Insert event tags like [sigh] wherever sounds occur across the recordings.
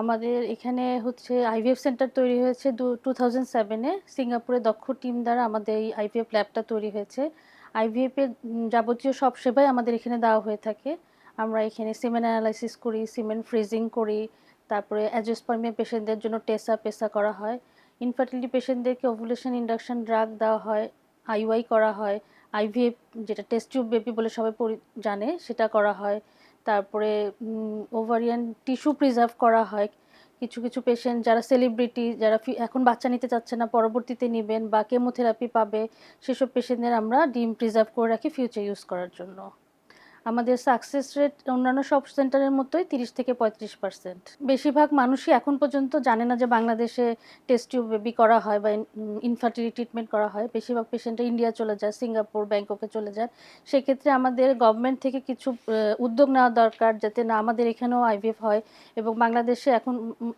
আমাদের এখানে হচ্ছে আইভিএফ সেন্টার তৈরি হয়েছে টু থাউজেন্ড সেভেনে সিঙ্গাপুরে দক্ষ টিম দ্বারা আমাদের এই আইভিএফ ল্যাবটা তৈরি হয়েছে। আইভিএফ এর যাবতীয় সব সেবাই আমাদের এখানে দেওয়া হয়ে থাকে। আমরা এখানে সিমেন্ট অ্যানালাইসিস করি সিমেন্ট ফ্রিজিং করি, তারপরে অ্যাজোস্পার্মিয়া পেশেন্টদের জন্য টেসা পেসা করা হয়। ইনফার্টিলিটি পেশেন্টদেরকে ওভুলেশন ইন্ডাকশন ড্রাগ দেওয়া হয় আইওয়াই করা হয়। আইভিএফ যেটা টেস্ট টিউব বেবি বলে সবাই জানে, সেটা করা হয়। তারপরে ওভারিয়ান টিস্যু প্রিজার্ভ করা হয়। কিছু কিছু পেশেন্ট যারা সেলিব্রিটি যারা এখন বাচ্চা নিতে চাচ্ছে না, পরবর্তীতে নেবেন বা কেমোথেরাপি পাবে, সেসব পেশেন্টদের আমরা ডিম প্রিজার্ভ করে রাখি ফিউচার ইউজ করার জন্য। আমাদের সাকসেস রেট অন্যান্য সব সেন্টারের মতোই তিরিশ থেকে পঁয়ত্রিশ পার্সেন্ট বেশিরভাগ মানুষই এখন পর্যন্ত জানে না যে বাংলাদেশে টেস্ট টিউব বেবি করা হয় বা ইনফার্টিলিটি ট্রিটমেন্ট করা হয়। বেশিরভাগ পেশেন্ট ইন্ডিয়া চলে যায় সিঙ্গাপুর ব্যাংককে চলে যায়। সেক্ষেত্রে আমাদের গভর্নমেন্ট থেকে কিছু উদ্যোগ নেওয়া দরকার যাতে না আমাদের এখানেও আইভিএফ হয় এবং বাংলাদেশে এখন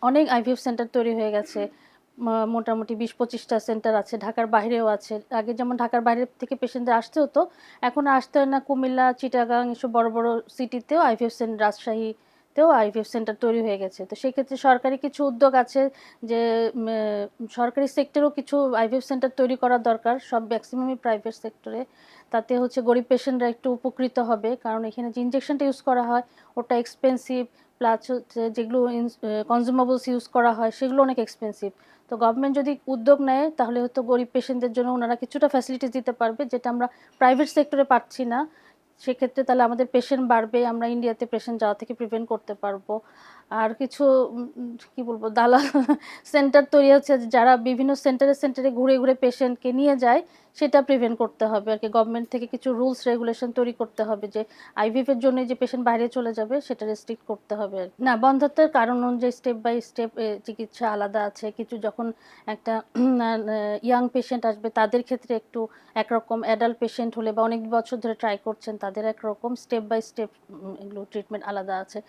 অনেক আইভিএফ সেন্টার তৈরি হয়ে গেছে। মোটামুটি বিশ পঁচিশটা সেন্টার আছে, ঢাকার বাইরেও আছে। আগে যেমন ঢাকার বাইরে থেকে পেশেন্টদের আসতে হতো, এখন আসতে হয় না। কুমিল্লা, চিটাগাং এসব বড় বড় সিটিতেও আইভিএফ সেন্টার রাজশাহীতেও আইভিএফ সেন্টার তৈরি হয়ে গেছে। তো সেক্ষেত্রে সরকারি কিছু উদ্যোগ আছে যে সরকারি সেক্টরেও কিছু আইভিএফ সেন্টার তৈরি করা দরকার। সব ম্যাক্সিমামই প্রাইভেট সেক্টরে তাতে হচ্ছে গরিব পেশেন্টরা একটু উপকৃত হবে। কারণ এখানে যে ইনজেকশনটা ইউজ করা হয়, ওটা এক্সপেন্সিভ প্লাস হচ্ছে যেগুলো কনজিউমাবলস ইউজ করা হয়, সেগুলো অনেক এক্সপেন্সিভ তো গভর্নমেন্ট যদি উদ্যোগ নেয়, তাহলে হয়তো গরিব পেশেন্টদের জন্য ওনারা কিছুটা ফ্যাসিলিটিস দিতে পারবে, যেটা আমরা প্রাইভেট সেক্টরে পাচ্ছি না। সেক্ষেত্রে তাহলে আমাদের পেশেন্ট বাড়বে, আমরা ইন্ডিয়াতে পেশেন্ট যাওয়া থেকে প্রিভেন্ট করতে পারব। আর কিছু কি বলব, দালাল [laughs] সেন্টার তৈরি হচ্ছে, যারা বিভিন্ন সেন্টারে সেন্টারে ঘুরে ঘুরে পেশেন্টকে নিয়ে যায় সেটা প্রিভেন্ট করতে হবে আর কি। গভর্নমেন্ট থেকে কিছু রুলস রেগুলেশন তৈরি করতে হবে যে আইভিএফ এর জন্য যে পেশেন্ট বাইরে চলে যাবে, সেটা রেস্ট্রিক্ট করতে হবে না, বন্ধত্বের কারণ অনুযায়ী স্টেপ বাই স্টেপ চিকিৎসা আলাদা আছে। কিছু যখন একটা ইয়াং পেশেন্ট আসবে, তাদের ক্ষেত্রে একটু একরকম অ্যাডাল্ট পেশেন্ট হলে বা অনেক বছর ধরে ট্রাই করছেন, তাদের একরকম স্টেপ বাই স্টেপ এগুলো ট্রিটমেন্ট আলাদা আছে।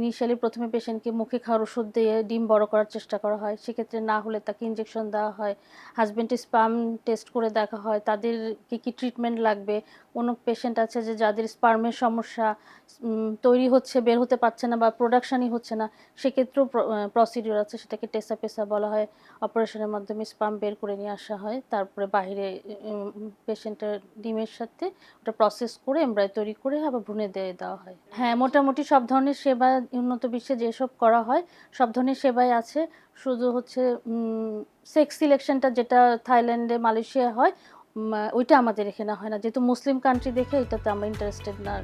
ইনিশিয়ালি প্রথমে পেশেন্টকে মুখে খাওয়ার ওষুধ দিয়ে ডিম বড় করার চেষ্টা করা হয়। সেক্ষেত্রে না হলে তাকে ইঞ্জেকশন দেওয়া হয়। হাজবেন্ডের স্পাম টেস্ট করে দেখা হয় তাদের কী কী ট্রিটমেন্ট লাগবে? কোনো পেশেন্ট আছে যে যাদের স্পার্মের সমস্যা তৈরি হচ্ছে, বের হতে পারছে না বা প্রোডাকশনই হচ্ছে না, সেক্ষেত্রেও প্রসিডিওর আছে, সেটাকে টেসা পেসা বলা হয় অপারেশনের মাধ্যমে স্পাম বের করে নিয়ে আসা হয়, তারপরে বাইরে পেশেন্টের ডিমের সাথে ওটা প্রসেস করে এমব্রয় তৈরি করে আবার ভ্রূণে দিয়ে দেওয়া হয়। হ্যাঁ মোটামুটি সব ধরনের সেবা উন্নত বিশ্বে যেসব করা হয়, সব ধরনের সেবাই আছে, শুধু হচ্ছে সেক্স সিলেকশনটা যেটা থাইল্যান্ডে মালয়েশিয়া হয় ওইটা আমাদের এখানে হয় না। যেহেতু মুসলিম কান্ট্রি দেখে এটাতে আমরা ইন্টারেস্টেড না।